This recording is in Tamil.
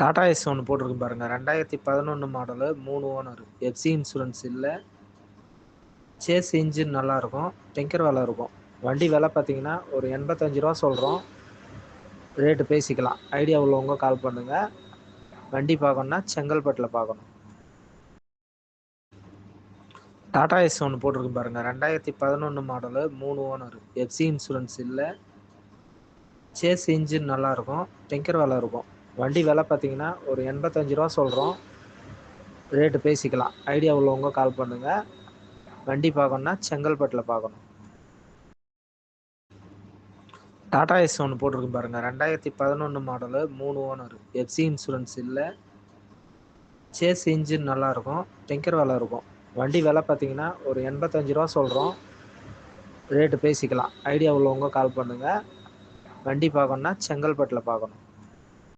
டாடா எஸ் ஒன்று போட்டிருக்கு பாருங்கள் ரெண்டாயிரத்தி பதினொன்று மாடலு மூணு ஓனர் எஃப்சி இன்சூரன்ஸ் இல்லை. சேஸ் இன்ஜின் நல்லாயிருக்கும் டெங்கர் வேலை இருக்கும். வண்டி விலை பார்த்தீங்கன்னா ஒரு எண்பத்தஞ்சு ரூபா சொல்கிறோம் ரேட்டு பேசிக்கலாம். ஐடியா உள்ளவங்க கால் பண்ணுங்கள் வண்டி பார்க்கணுன்னா செங்கல்பட்டில் பார்க்கணும். டாடா எஸ் ஒன்று போட்டிருக்கு பாருங்கள் ரெண்டாயிரத்தி பதினொன்று மாடலு மூணு ஓனர் எஃப்சி இன்சூரன்ஸ் இல்லை. சேஸ் இன்ஜின் நல்லாயிருக்கும் டெங்கர் வேலை இருக்கும். வண்டி விலை பார்த்தீங்கன்னா ஒரு எண்பத்தஞ்சு ரூபா சொல்கிறோம் ரேட்டு பேசிக்கலாம். ஐடியா உள்ளவங்க கால் பண்ணுங்கள் வண்டி பார்க்கணுன்னா செங்கல்பட்டில் பார்க்கணும். டாடா எஸ் ஒன்று போட்டிருக்கு பாருங்கள் ரெண்டாயிரத்தி பதினொன்று மாடலு மூணு ஓனர் எஃப்சி இன்சூரன்ஸ் இல்லை. சேஸ் இன்ஜின் நல்லாயிருக்கும் டெங்கர் வேலை இருக்கும். வண்டி விலை பார்த்தீங்கன்னா ஒரு எண்பத்தஞ்சு ரூபா சொல்கிறோம் ரேட்டு பேசிக்கலாம். ஐடியா உள்ளவங்க கால் பண்ணுங்கள் வண்டி பார்க்கணுன்னா செங்கல்பட்டில் பார்க்கணும்.